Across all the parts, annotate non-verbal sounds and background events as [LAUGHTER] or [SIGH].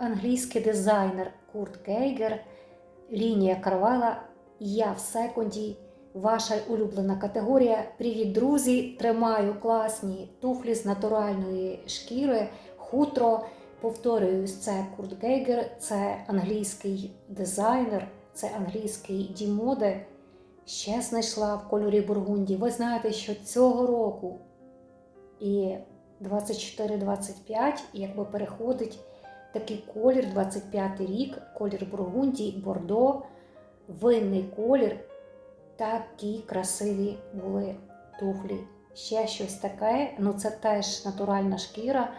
англійський дизайнер Курт Гейгер, лінія Карвела. Я в секунді. Ваша улюблена категорія. Привіт, друзі! Тримаю класні туфлі з натуральної шкіри, хутро. Повторююсь, це Курт Гейгер, це англійський дизайнер, це англійський дімоде. Ще знайшла в кольорі Бургунді. Ви знаєте, що цього року і 24-25 якби переходить такий колір, 25 рік, колір Бургунді, Бордо, винний колір. Такі красиві були туфлі. Ще щось таке, ну це теж натуральна шкіра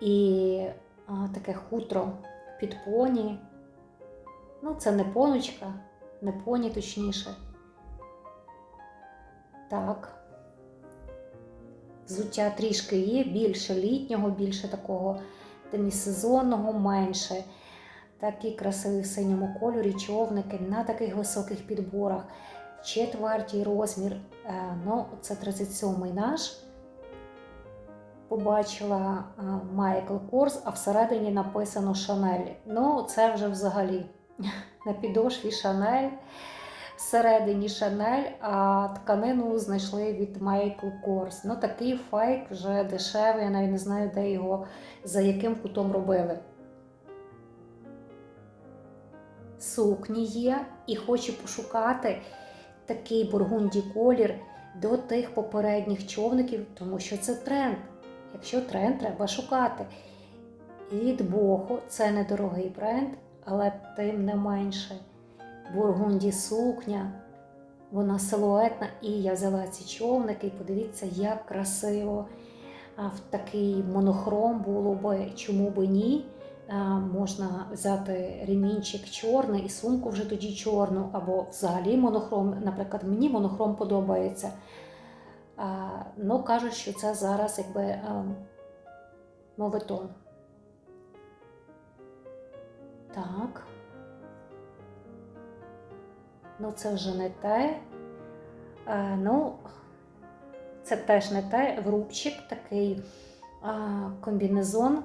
і а, таке хутро під поні. Ну, це не поночка, не поні точніше. Так. Взуття трішки є, більше літнього, більше такого демісезонного, менше. Такі красиві в синьому кольорі човники на таких високих підборах. Четвертій розмір, е, ну, це 37-й наш. Побачила е, Майкл Корс, а всередині написано Шанель. Ну, це вже взагалі [LAUGHS] на підошві Шанель. Всередині Шанель, а тканину знайшли від Майкл Корс. Ну, такий фейк вже дешевий, я навіть не знаю, де його, за яким кутом робили. Сукні є, і хочу пошукати такий бургунді колір до тих попередніх човників, тому що це тренд. Якщо тренд, треба шукати. Від Бохо це недорогий бренд, але тим не менше. Бургунді сукня, вона силуетна, і я взяла ці човники, і подивіться, як красиво. А в такий монохром було би, чому би ні. Можна взяти ремінчик чорний і сумку вже тоді чорну, або взагалі монохром. Наприклад, мені монохром подобається. Ну, кажуть, що це зараз якби моветон. Так. Ну, це вже не те. А, ну, це теж не те. Врубчик, такий а, комбінезон.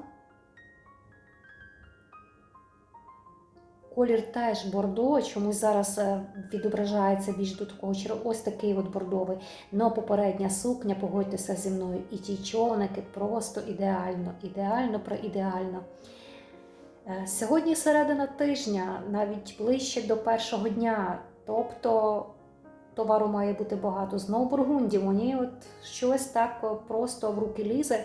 Колір теж бордо, чомусь зараз е, відображається більш до такого. Ось такий от бордовий. Но попередня сукня, погодьтеся зі мною, і ті човники просто ідеально, ідеально про ідеально. Е, Сьогодні середина тижня, навіть ближче до першого дня. Тобто товару має бути багато. Знову бургунді, мені от щось так просто в руки лізе.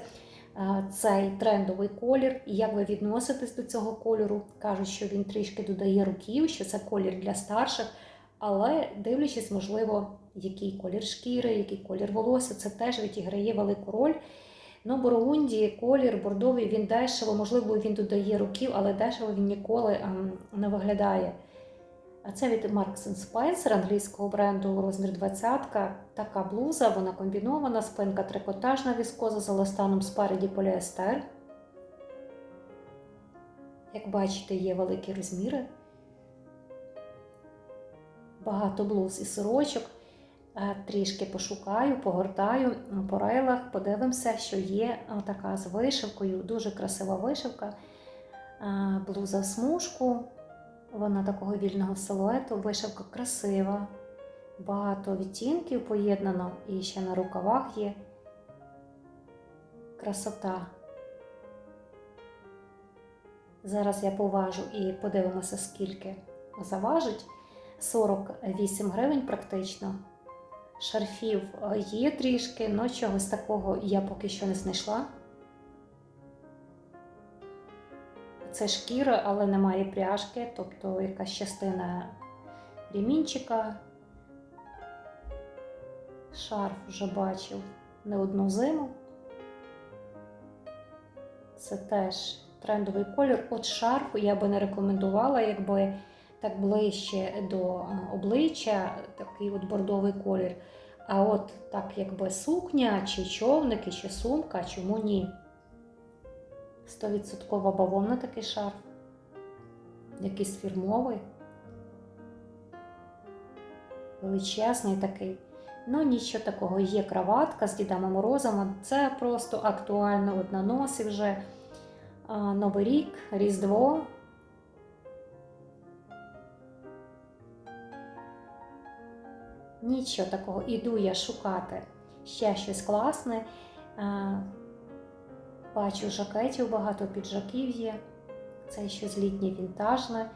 Е, Цей трендовий колір, і як ви відноситесь до цього кольору. Кажуть, що він трішки додає руків, що це колір для старших, але дивлячись, можливо, який колір шкіри, який колір волосся, це теж відіграє велику роль. Ну, Бургунді, колір бордовий, він дешево, можливо, він додає руків, але дешево він ніколи ем, не виглядає. А це від Marks Spencer, англійського бренду розмір 20 Така блуза, вона комбінована, спинка трикотажна віскоза з еластаном спереді поліестер. Як бачите, є великі розміри. Багато блуз і сорочок. Е, Трішки пошукаю, погортаю по рейлах, подивимося, що є така з вишивкою, дуже красива вишивка. Е, Блуза в смужку. Вона такого вільного силуету, вишивка красива, багато відтінків поєднано, і ще на рукавах є красота. Зараз я поважу і подивимося, скільки заважить. 48 гривень практично. Шарфів є трішки, але чогось такого я поки що не знайшла. Це шкіра, але немає пряжки, тобто якась частина ремінчика. Шарф вже бачив не одну зиму. Це теж трендовий колір. От шарф я би не рекомендувала, якби так ближче до обличчя, такий от бордовий колір. А от так, якби сукня, чи човники, чи сумка, чому ні? 100% бавовна такий шарф. Якийсь фірмовий. Величезний такий. Ну, нічого такого. Є краватка з Дідами Морозами. Це просто актуально от на носі вже. а, Новий рік, Різдво. Нічого такого, іду я шукати ще щось класне. Бачу жакетів, багато піджаків є. Це щось літнє вінтажне.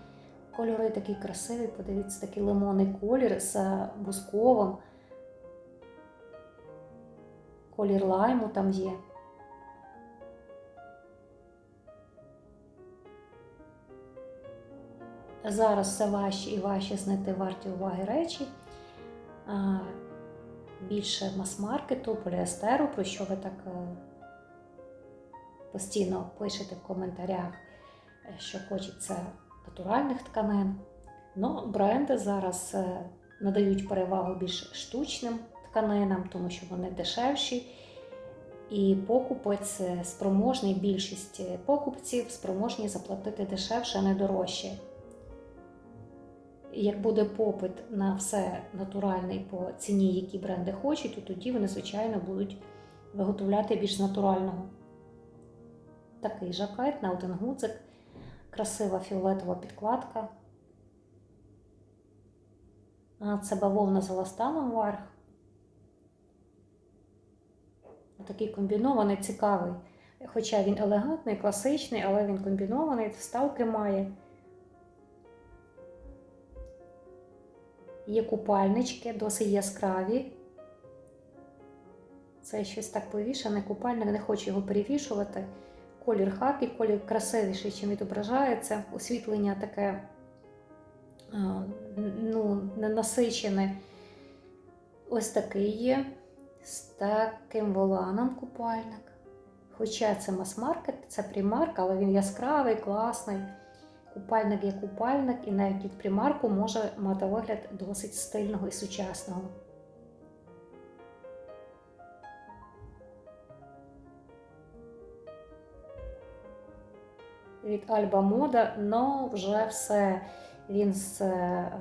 Кольори такі красиві, подивіться, такий лимонний колір з бусковим. Колір лайму там є. Зараз все важче і важче знайти варті уваги речі. Більше мас-маркету, поліестеру, про що ви так е, постійно пишете в коментарях, е, що хочеться натуральних тканин. Ну, бренди зараз е, надають перевагу більш штучним тканинам, тому що вони дешевші. І покупець е, спроможний, більшість покупців спроможні заплатити дешевше, а не дорожче. Як буде попит на все натуральне по ціні, які бренди хочуть, то тоді вони, звичайно, будуть виготовляти більш натурального. Такий жакет на один гудзик, красива фіолетова підкладка. Це бавовна з еластаном вверх. Такий комбінований, цікавий. Хоча він елегантний, класичний, але він комбінований, вставки має. Є купальнички, досить яскраві. Це щось так повішане, купальник, не хочу його перевішувати. Колір хакі, колір красивіший, чим відображається. Освітлення таке ну, ненасичене. Ось такий є. З таким воланом купальник. Хоча це мас-маркет, це примарк, але він яскравий, класний. Купальник є купальник, і навіть від примарку може мати вигляд досить стильного і сучасного. Від Альба Мода, ну вже все. Він з е,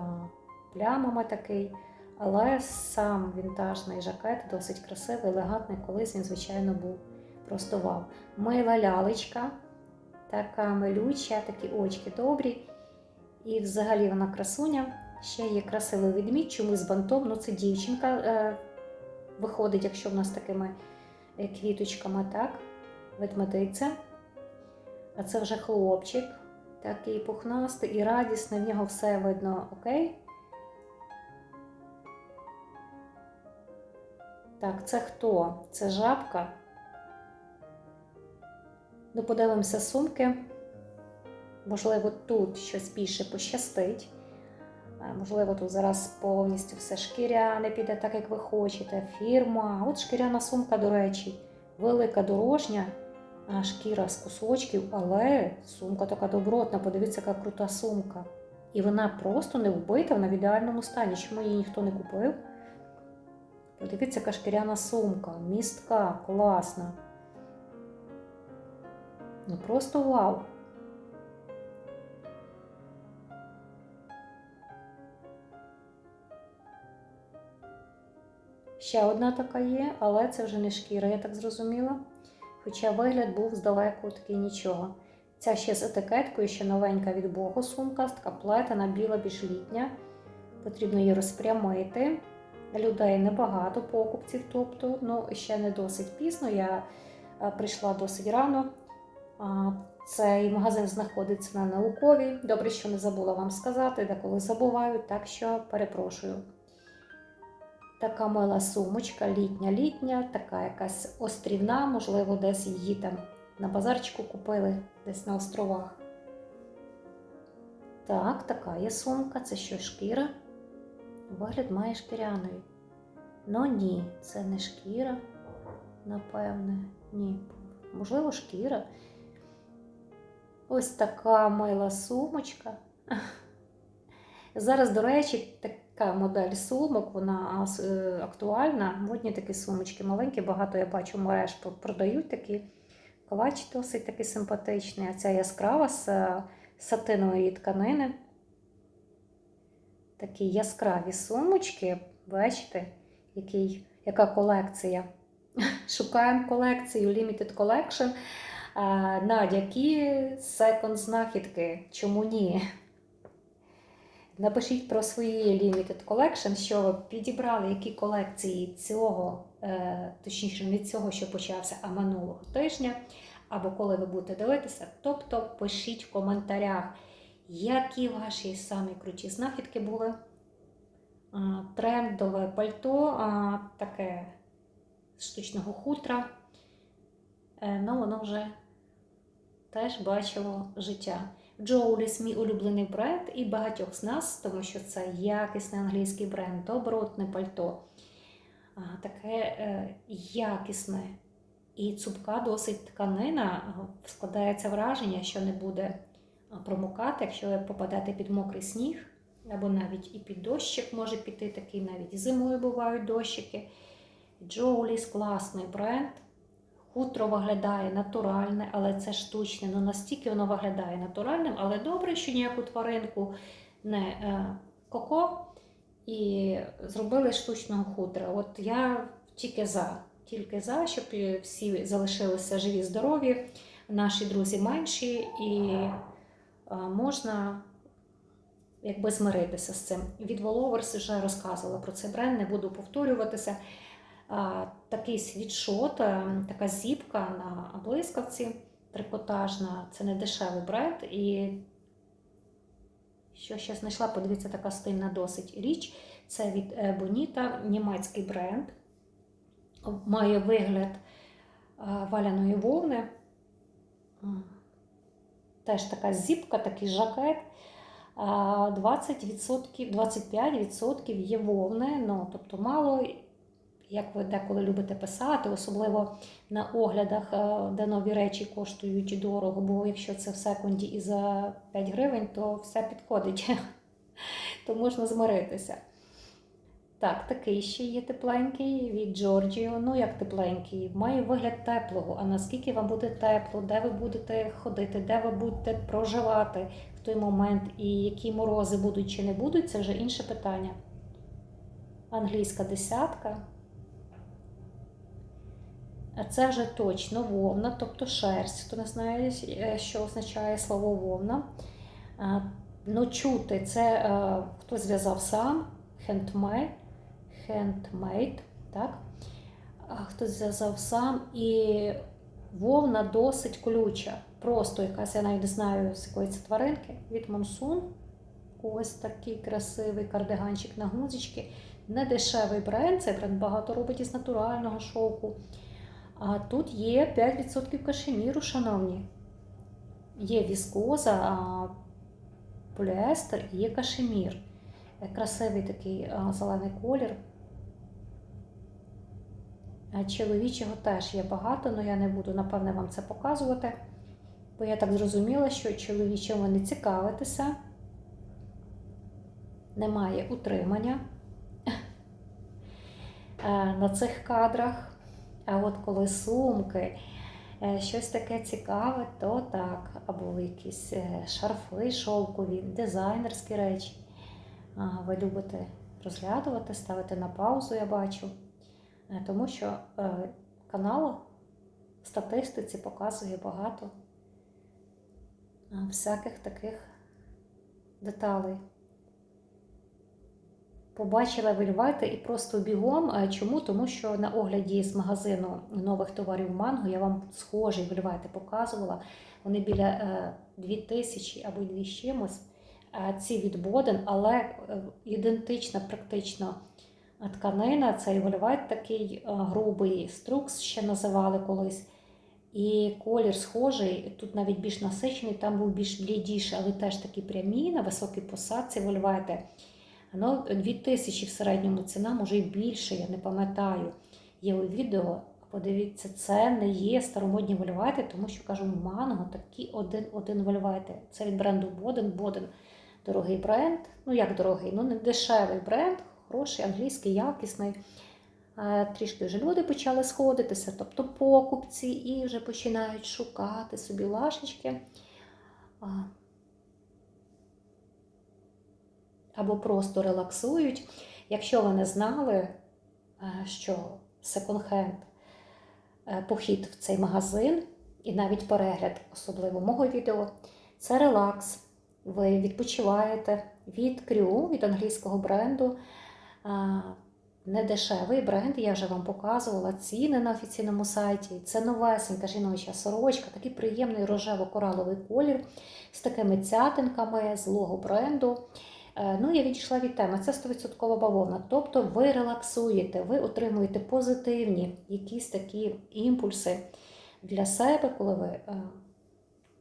плямами такий, але сам вінтажний жакет досить красивий, елегантний. Колись він, звичайно, був просто вау. Мила лялечка. Така милюча, такі очки добрі. І взагалі вона красуня. Ще є красивий відмідь, чомусь з бантом. Ну, це дівчинка е, виходить, якщо в нас такими е, квіточками, так, ведмедиця. А це вже хлопчик, такий пухнастий і радісний, в нього все видно окей. Так, це хто? Це жабка. Ну, подивимося сумки. Можливо, тут щось більше пощастить. Можливо, тут зараз повністю все шкіряне піде так, як ви хочете. Фірма. От шкіряна сумка, до речі, велика дорожня, шкіра з кусочків, але сумка така добротна. Подивіться, яка крута сумка. І вона просто не вбита, вона в ідеальному стані. Чому її ніхто не купив? Подивіться, яка шкіряна сумка, містка, класна. Ну просто вау! Ще одна така є, але це вже не шкіра, я так зрозуміла. Хоча вигляд був здалеку такий нічого. Ця ще з етикеткою, ще новенька від Богу сумка, така плетена, біла, більш літня. Потрібно її розпрямити. Людей небагато, покупців, тобто, ну ще не досить пізно. Я прийшла досить рано. Цей магазин знаходиться на науковій. Добре, що не забула вам сказати, деколи забуваю, так що перепрошую. Така мила сумочка, літня-літня, така якась острівна, можливо, десь її там на базарчику купили, десь на островах. Так, така є сумка, це що шкіра. Вигляд має шкіряної. Ну ні, це не шкіра, напевне, ні. Можливо, шкіра. Ось така мила сумочка. [LAUGHS] Зараз, до речі, така модель сумок, вона е, актуальна. Модні такі сумочки маленькі, багато я бачу, мереж продають такі. Клач досить такий симпатичний. А ця яскрава з е, сатинової тканини. Такі яскраві сумочки. Бачите, який, яка колекція. [LAUGHS] Шукаємо колекцію Limited Collection. Надя, які секонд знахідки? Чому ні? Напишіть про свої Limited Collection, що ви підібрали, які колекції цього, е, точніше, не цього, що почався, а минулого тижня, або коли ви будете дивитися. Тобто пишіть в коментарях, які ваші самі круті знахідки були. Трендове пальто, таке штучного хутра. Е, Ну, воно вже теж бачило життя. Джоуліс мій улюблений бренд і багатьох з нас, тому що це якісний англійський бренд, добротне пальто. Таке е, якісне і цупка досить тканина. Складається враження, що не буде промокати, якщо ви попадете під мокрий сніг, або навіть і під дощик може піти, такий навіть зимою бувають дощики. Джоуліс класний бренд. Хутро виглядає натуральне, але це штучне. Ну настільки воно виглядає натуральним, але добре, що ніяку тваринку не е, коко і зробили штучного хутра. От я тільки за, тільки за, щоб всі залишилися живі, здорові, наші друзі менші, і е, можна якби змиритися з цим. Від Воловерс вже розказувала про цей бренд, не буду повторюватися такий світшот, е, така зіпка на блискавці трикотажна. Це не дешевий бренд. І що ще знайшла, подивіться, така стильна досить річ. Це від Bonita, німецький бренд. Має вигляд е, валяної вовни. Теж така зіпка, такий жакет. 20%, 25% є вовни, ну, тобто мало як ви деколи любите писати, особливо на оглядах, е, де нові речі коштують дорого, бо якщо це в секунді і за 5 гривень, то все підходить, [LAUGHS] то можна змиритися. Так, такий ще є тепленький від Giorgio. Ну, як тепленький, має вигляд теплого. А наскільки вам буде тепло, де ви будете ходити, де ви будете проживати в той момент, і які морози будуть чи не будуть, це вже інше питання. Англійська десятка. Це вже точно вовна, тобто шерсть. Хто не знає, е, що означає слово вовна. Ну, чути, це е, хто зв'язав сам, handmade, handmade, так? Хтось зв'язав сам і вовна досить колюча. Просто якась, я навіть не знаю, з якої це тваринки, від Монсун. Ось такий красивий кардиганчик на гузички. Не дешевий бренд, цей бренд багато робить із натурального шовку. А тут є 5% кашеміру, шановні. Є віскоза, поліестер і є кашемір. Е, Красивий такий зелений колір. Е, Чоловічого теж є багато, але я не буду, напевне, вам це показувати. Бо я так зрозуміла, що чоловічим ви не цікавитеся, немає утримання [LAUGHS] е, на цих кадрах. А от коли сумки, е, щось таке цікаве, то так, або якісь е, шарфи шовкові, дизайнерські речі. Ви любите розглядувати, ставити на паузу, я бачу. Е, тому що канал в статистиці показує багато всяких таких деталей. Побачила вельвети і просто бігом. Чому? Тому що на огляді з магазину нових товарів манго я вам схожі вельвети показувала. Вони біля 2000 або 2 з чимось. Ці від Боден, але е, ідентична практично тканина. Цей вельвет такий грубий струкс ще називали колись. І колір схожий, тут навіть більш насичений, там був більш блідіший, але теж такі прямі на високій посадці вельвети. Ну, 2000 в середньому ціна, може і більше, я не пам'ятаю. Є у відео, подивіться, це не є старомодні вольвети, тому що кажу, манго такі один-один вольвети. Це від бренду Боден. Боден дорогий бренд. Ну, як дорогий, ну не дешевий бренд, хороший, англійський, якісний. Трішки вже люди почали сходитися, тобто покупці, і вже починають шукати собі лашечки або просто релаксують. Якщо ви не знали, е, що секонд-хенд, е, похід в цей магазин і навіть перегляд, особливо мого відео, це релакс. Ви відпочиваєте від крю, від англійського бренду. А, Недешевий бренд, я вже вам показувала ціни на офіційному сайті. Це новесенька жіноча сорочка, такий приємний рожево-кораловий колір з такими цятинками з лого бренду. Е, Ну, я відійшла від теми. Це 100% бавовна. Тобто ви релаксуєте, ви отримуєте позитивні якісь такі імпульси для себе, коли ви е,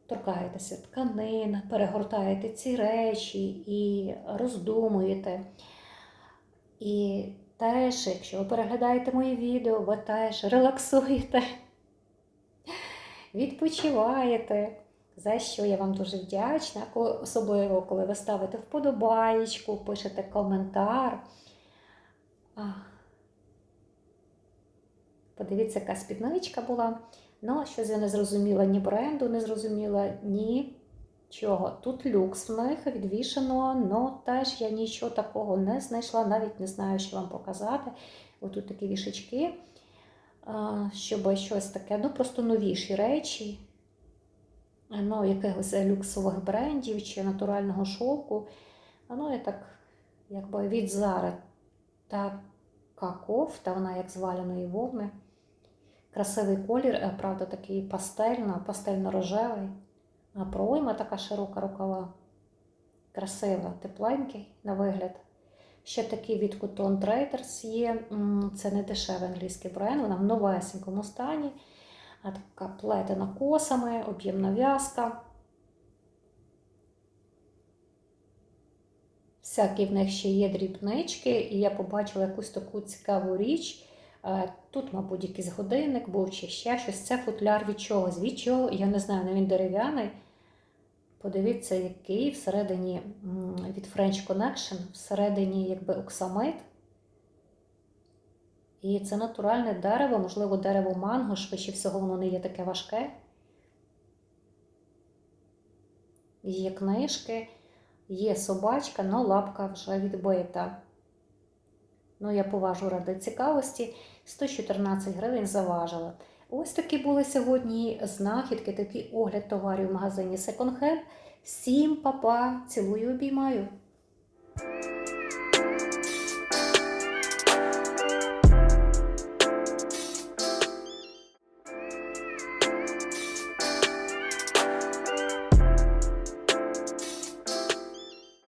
торкаєтеся тканин, перегортаєте ці речі і роздумуєте. І теж, якщо ви переглядаєте мої відео, ви теж релаксуєте, відпочиваєте. За що я вам дуже вдячна, особливо коли ви ставите вподобаєчку, пишете коментар. Подивіться, яка спідничка була. Ну, щось я не зрозуміла ні бренду, не зрозуміла ні чого. Тут люкс в них відвішено, але теж я нічого такого не знайшла, навіть не знаю, що вам показати. Отут такі вішечки, щоб щось таке, ну просто новіші речі, ну, якихось люксових брендів чи натурального шовку. Ну, я так, якби від Зари така кофта, вона як з валяної вовни. Красивий колір, е, правда, такий пастельно, пастельно-рожевий. А пройма така широка рукава. Красива, тепленький на вигляд. Ще такий від Cotton Traders є. Це не дешевий англійський бренд, вона в новесенькому стані. Така плетена косами, об'ємна в'язка. Всякі в них ще є дрібнички, і я побачила якусь таку цікаву річ. Е, Тут, мабуть, якийсь годинник був чи ще щось. Це футляр від чогось. Від чого, я не знаю, але він дерев'яний. Подивіться, який всередині від French Connection, всередині якби оксамит. І це натуральне дерево, можливо, дерево манго, швидше всього, воно не є таке важке. Є книжки, є собачка, але лапка вже відбита. Ну, я поважу ради цікавості. 114 гривень заважила. Ось такі були сьогодні знахідки, такий огляд товарів в магазині Second Hand. Всім па-па, цілую, обіймаю.